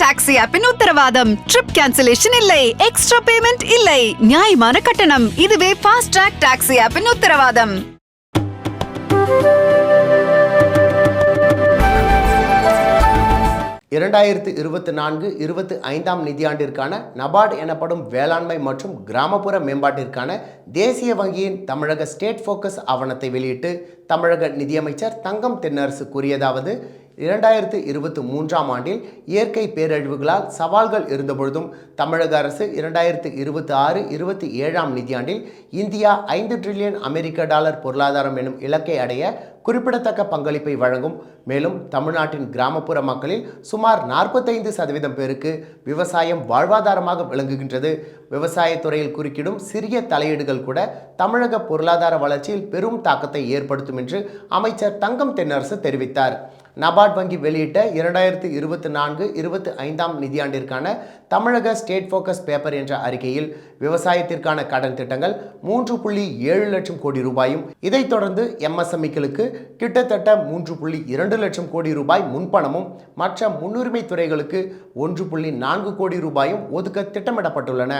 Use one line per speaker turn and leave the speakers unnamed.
Taxi ஆப்பின் உத்தரவாதம். Trip cancellation இல்லை. எக்ஸ்ட்ரா பேமெண்ட் இல்லை. நியாயமான கட்டணம். இதுவே ஃபாஸ்ட் ட்ராக் டாக்ஸி ஆப்பின் உத்தரவாதம்.
இரண்டாயிரத்து இருபத்தி நான்கு இருபத்தி ஐந்தாம் நிதியாண்டிற்கான நபார்டு எனப்படும் வேளாண்மை மற்றும் கிராமப்புற மேம்பாட்டிற்கான தேசிய வங்கியின் தமிழக ஸ்டேட் ஃபோக்கஸ் ஆவணத்தை வெளியிட்டு தமிழக நிதியமைச்சர் தங்கம் தென்னரசு கூறியதாவது இரண்டாயிரத்து இருபத்தி மூன்றாம் ஆண்டில் இயற்கை பேரழிவுகளால் சவால்கள் இருந்தபொழுதும் தமிழக அரசு இரண்டாயிரத்து இருபத்தி ஆறு இருபத்தி ஏழாம் நிதியாண்டில் இந்தியா ஐந்து ட்ரில்லியன் அமெரிக்க டாலர் பொருளாதாரம் எனும் இலக்கை அடைய குறிப்பிடத்தக்க பங்களிப்பை வழங்கும். மேலும் தமிழ்நாட்டின் கிராமப்புற மக்களில் சுமார் நாற்பத்தைந்து சதவீதம் பேருக்கு விவசாயம் வாழ்வாதாரமாக விளங்குகின்றது. விவசாயத்துறையில் குறுக்கிடும் சிறிய தலையீடுகள் கூட தமிழக பொருளாதார வளர்ச்சியில் பெரும் தாக்கத்தை ஏற்படுத்தும் என்று அமைச்சர் தங்கம் தென்னரசு தெரிவித்தார். நபார்ட் வங்கி வெளியிட்ட இரண்டாயிரத்து இருபத்தி நான்கு இருபத்தி ஐந்தாம் நிதியாண்டிற்கான தமிழக ஸ்டேட் ஃபோக்கஸ் பேப்பர் என்ற அறிக்கையில் விவசாயத்திற்கான கடன் திட்டங்கள் மூன்று புள்ளி ஏழு லட்சம் கோடி ரூபாயும் இதைத் தொடர்ந்து எம்எஸ்எம்இக்களுக்கு கிட்டத்தட்ட மூன்று புள்ளி இரண்டு லட்சம் கோடி ரூபாய் முன்பணமும் மற்ற முன்னுரிமை துறைகளுக்கு ஒன்று புள்ளி நான்கு கோடி ரூபாயும் ஒதுக்க திட்டமிடப்பட்டுள்ளன.